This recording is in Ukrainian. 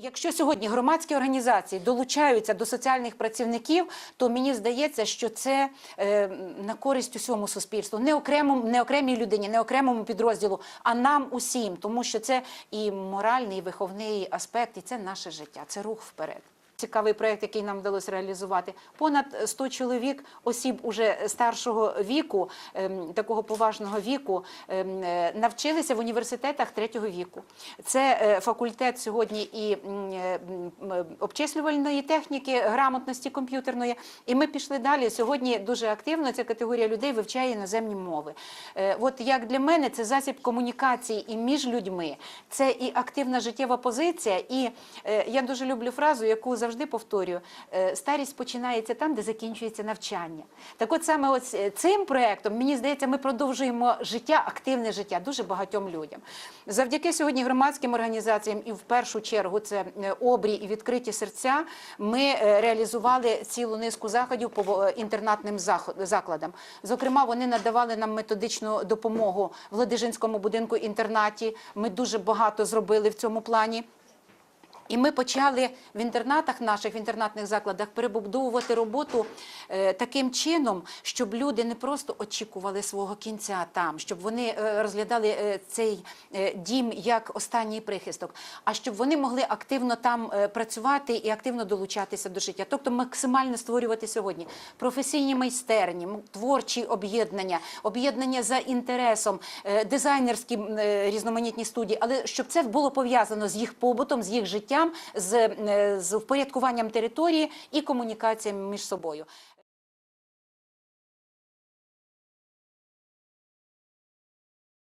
Якщо сьогодні громадські організації долучаються до соціальних працівників, то мені здається, що це е, на користь усьому суспільству, не окремому, не окремій людині, не окремому підрозділу, а нам усім, тому що це і моральний, і виховний аспект, і це наше життя, це рух вперед. Цікавий проект, який нам вдалося реалізувати. Понад 100 чоловік, осіб уже старшого віку, ем, такого поважного віку, ем, е, навчилися в університетах третього віку. Це е, факультет сьогодні і е, обчислювальної техніки, грамотності комп'ютерної. І ми пішли далі. Сьогодні дуже активно ця категорія людей вивчає іноземні мови. От як для мене це засіб комунікації і між людьми, це і активна життєва позиція. І я дуже люблю фразу, яку завжди повторюю: е, старість починається там, де закінчується навчання. Так, от саме ось е, цим проектом, мені здається, ми продовжуємо життя, активне життя дуже багатьом людям. Завдяки сьогодні громадським організаціям, і в першу чергу це е, обрій і відкриті серця. Ми реалізували цілу низку заходів по інтернатним закладам. Зокрема, вони надавали нам методичну допомогу в Ладижинському будинку інтернаті. Ми дуже багато зробили в цьому плані. І ми почали в інтернатах наших, в інтернатних закладах перебудовувати роботу е, таким чином, щоб люди не просто очікували свого кінця там, щоб вони е, розглядали е, цей дім як останній прихисток, а щоб вони могли активно там працювати і активно долучатися до життя. Тобто максимально створювати сьогодні професійні майстерні, творчі об'єднання, об'єднання за інтересом, дизайнерські різноманітні студії, але щоб це було пов'язано з їх побутом, з їх життям, з, е, з впорядкуванням території і комунікаціями між собою.